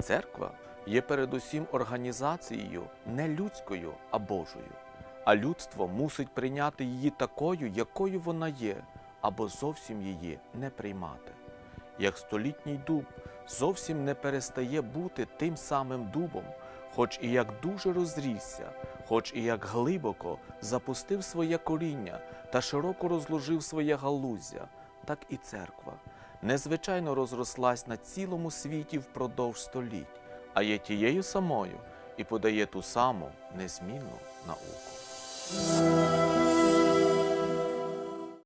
Церква є передусім організацією не людською, а Божою. А людство мусить прийняти її такою, якою вона є, або зовсім її не приймати. Як столітній дуб зовсім не перестає бути тим самим дубом, хоч і як дуже розрісся, хоч і як глибоко запустив своє коріння та широко розложив своє галуздя, так і церква незвичайно розрослась на цілому світі впродовж століть, а є тією самою і подає ту саму незмінну науку.